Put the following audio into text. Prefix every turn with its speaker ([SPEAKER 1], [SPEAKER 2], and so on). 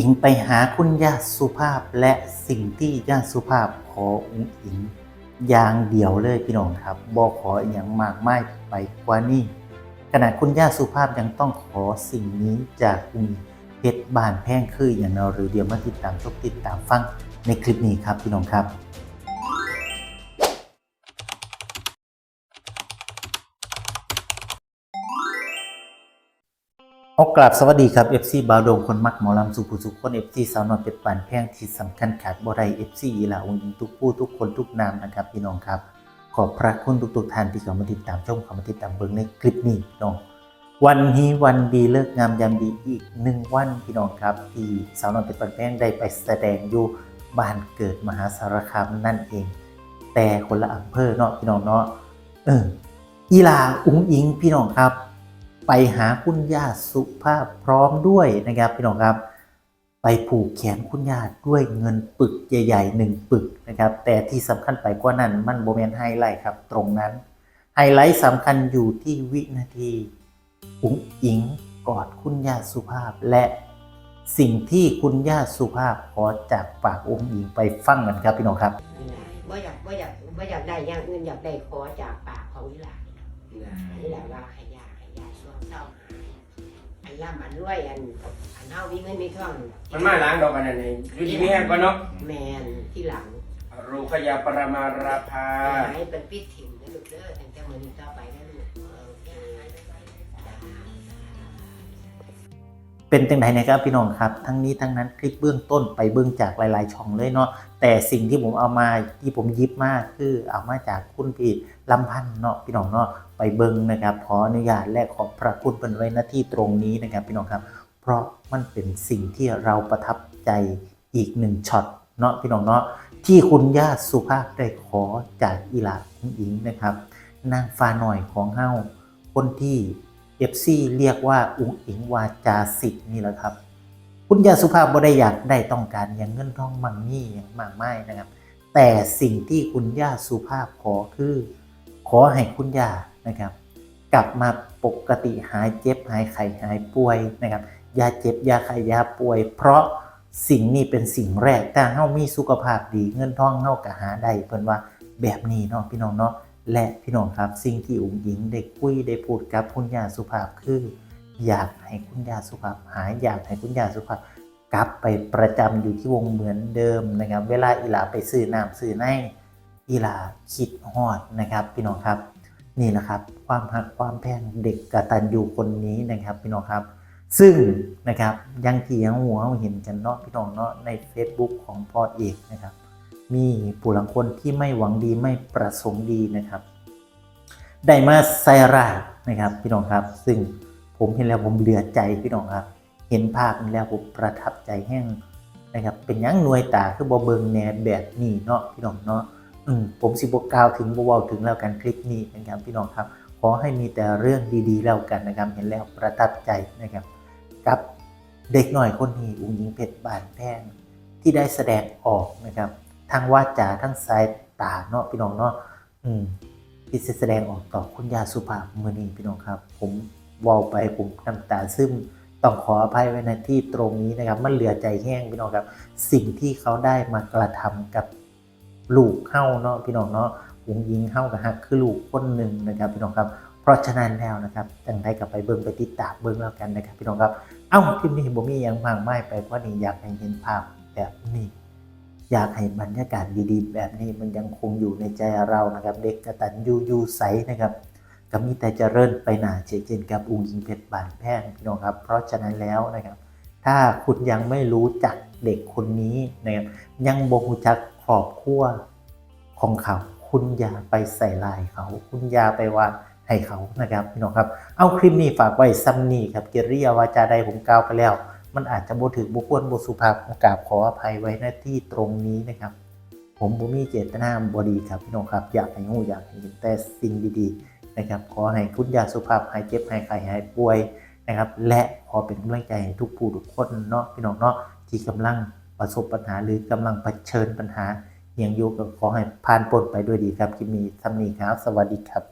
[SPEAKER 1] อิงไปหาคุณย่าสุภาพและสิ่งที่ย่าสุภาพขออุ้งอิงอย่างเดียวเลยพี่น้องครับบ่ขออย่างมากมายไปกว่านี้ขณะคุณย่าสุภาพยังต้องขอสิ่งนี้จากอุ้งเพชรบานแพงคืออย่างเราหรือเดียวมาติดตามชมติดตามฟังในคลิปนี้ครับพี่น้องครับ เอากราบสวัสดีครับ FC บาวโดงคนมักหมอลำสุภุสุขคน FC สาวน้อยเป็ดปานแพงที่สำคัญขาดบ่ได้ FC อีหลาองค์หญิงทุกผู้ทุกคนทุกนามนะครับพี่น้องครับ ขอบพระคุณทุกๆท่านที่เข้ามาติดตามชมเข้ามาติดตามเบิ่งในคลิปนี้พี่น้อง วันนี้วันดีเลิกงามยามดีอีกหนึ่งวันพี่น้องครับ ที่สาวน้อยเป็ดปานแพงได้ไปแสดงอยู่บ้านเกิดมหาสารคามนั่นเอง แต่คนละอำเภอเนาะพี่น้องเนาะเอออีหลาอุ้งอิงพี่น้องครับ ไปหาคุณย่าสุภาพพร้อมด้วยนะครับพี่น้องครับ ไปผูกแขนคุณย่าด้วยเงินปึกใหญ่ๆหนึ่งปึกนะครับ แต่ที่สำคัญไปกว่านั้นมันโบเมนไฮไลท์ครับตรงนั้น ไฮไลท์สำคัญอยู่ที่วินาทีอุ๋งอิงกอดคุณย่าสุภาพและสิ่งที่คุณย่าสุภาพขอจากปากองค์อิงไปฟังกันครับพี่น้องครับ
[SPEAKER 2] ว่าอยากว่าอยากว่าอยากได้อย่างอื่นอยากได้ขอจากปากของอีหลานนี่หละว่าให้ วงเศร้าหายอันร่ำอันรวยอันอันเฮามีเงินมีทอง
[SPEAKER 3] มันมาล้างดอกกันนั่นเองอยู่ที่นี่ก่อนเนาะ
[SPEAKER 2] แมนที่หลัง
[SPEAKER 3] รูขยาปรมาราภา
[SPEAKER 2] ให้เป็นปิดถิ่นนะลูกเด้อตั้งแต่มื้อนี้ต่อไปนะ เป็
[SPEAKER 1] นจังไหนนะครับพี่น้องครับ ทั้งนี้ทั้งนั้นคลิปเบื้องต้นไปเบื้องจากหลาย ๆ ช่องเลยเนาะแต่สิ่งที่ผมเอามาที่ผมยิบมากคือเอามาจากคุณพี่ลำพันเนาะพี่น้องเนาะไปเบิ้งนะครับขออนุญาตและขอพระคุณเป็นไว้หน้าที่ตรงนี้นะครับพี่น้องครับ เพราะมันเป็นสิ่งที่เราประทับใจอีกหนึ่งช็อตเนาะพี่น้องเนาะที่คุณย่าสุภาพได้ขอจากอีหลาคุณอิงนะครับ นางฟ้าหน่อยของเฮาคนที่ FC เรียกว่าอุ๋งอิงวาจาสิทธิ์นี่แหละครับ คุณยาสุภาพบ่ได้อยากได้ต้องการอย่างเงินทองมั่งมีอย่างมากมายนะครับ แต่สิ่งที่คุณย่าสุภาพขอคือ ขอให้คุณย่านะครับ กลับมาปกติหายเจ็บหายไข้หายป่วยนะครับยาเจ็บยาไข้ยาป่วย เพราะสิ่งนี้เป็นสิ่งแรกถ้าเฮามีสุขภาพดีเงินทองเฮาก็หาได้เพิ่นว่าแบบนี้เนาะพี่น้องเนาะ และพี่น้องครับสิ่งที่อุ๋งหญิงได้คุยได้พูดกับคุณยาสุภาพคือ อยากให้คุณยาสุภาพ หายอยากให้คุณยาสุภาพ กลับไปประจำอยู่ที่วงเหมือนเดิมนะครับ เวลาอีหลาไปซื้อน้ำซื้อในอีหลาคิดฮอดนะครับ พี่น้องครับนี่แหละครับความหักความแพงเด็กกตัญญูคนนี้นะครับ พี่น้องครับ ซึ่งนะครับยังที่ยงหัวเราเห็นกันเนาะพี่น้องเนาะใน Facebook ของพ่อเอกนะครับ มีผู้หลังคนที่ไม่หวังดีไม่ประสงค์ดีนะครับได้มาใส่ร้านะครับพี่น้องครับ ซึ่งผมเห็นแล้วผมเหลือใจพี่น้องครับ เห็นภาพนี้แล้วผมประทับใจแห้งนะครับ เป็นยังหน่วยตาคือบอเบิงแหนแบบนี้เนาะพี่น้องเนาะอืมผมสิบกล่าวถึงบเวาถึงแล้วกันคลิปนี้นะครับพี่น้องครับขอให้มีแต่เรื่องดีๆแล้วกันนะครับ เห็นแล้วประทับใจนะครับ กับเด็กหน่อยคนนี้อุ้งยิงเพชรบานแพงที่ได้แสดงออกนะครับ ทั้งวาจาทั้งสายตาเนาะพี่น้องเนาะอืมที่แสดงออกต่อคุณยาสุภาพมือนี้พี่น้องครับ ผมวอลไปผมน้ำตาซึมต้องขออภัยไว้ในที่ตรงนี้นะครับ มันเหลือใจแห้งพี่น้องครับ สิ่งที่เขาได้มากระทำกับลูกเข้าเนาะพี่น้องเนาะหุงยิงเข้ากับฮักคือลูกคนหนึ่งนะครับพี่น้องครับ เพราะฉะนั้นแล้วนะครับจังได้กลับไปเบิ่งไปติดตามเบิ่งแล้วกันนะครับพี่น้องครับ เอ้าคลิปนี้ผมมีหยังมากไมายไปกว่านี้อยากให้เห็นภาพแบบนี้ อยากให้บรรยากาศดีๆ แบบนี้มันยังคงอยู่ในใจเรานะครับ เด็กกตัญญูยูใสนะครับก็มีแต่เจะเริ่นไปหนาเจเจนกับอุ้งยิงเพชรบานแพงพี่น้องครับ เพราะฉะนั้นแล้วนะครับ ถ้าคุณยังไม่รู้จักเด็กคนนี้นะครับยังบ่รู้จักครอบครัวของเขา คุณอย่าไปใส่ลายเขา คุณอย่าไปว่าให้เขานะครับพี่น้องครับ เอาคลิปนี้ฝากไว้ซ้ำนี่ครับเกิริยาวาจาใดผมกล่าวไปแล้ว มันอาจจะบ่ถึงบุควรบุสุภาพกราบขออภัยไว้หน้าที่ตรงนี้นะครับ ผมบ่มีเจตนาบดีครับพี่น้องครับ อยากให้หูอยากให้เห็นแต่สิ่งดีๆนะครับ ขอให้คุณยาสุภาพหายเจ็บหายไข้หายป่วยนะครับ และขอเป็นกำลังใจให้ทุกผู้ทุกคนเนาะพี่น้องเนาะที่กำลังประสบปัญหาหรือกำลังเผชิญปัญหาอย่างอยู่ก็ขอให้ผ่านพ้นไปด้วยดีครับคลิปนี้ซ้ำนี้ครับ สวัสดีครับ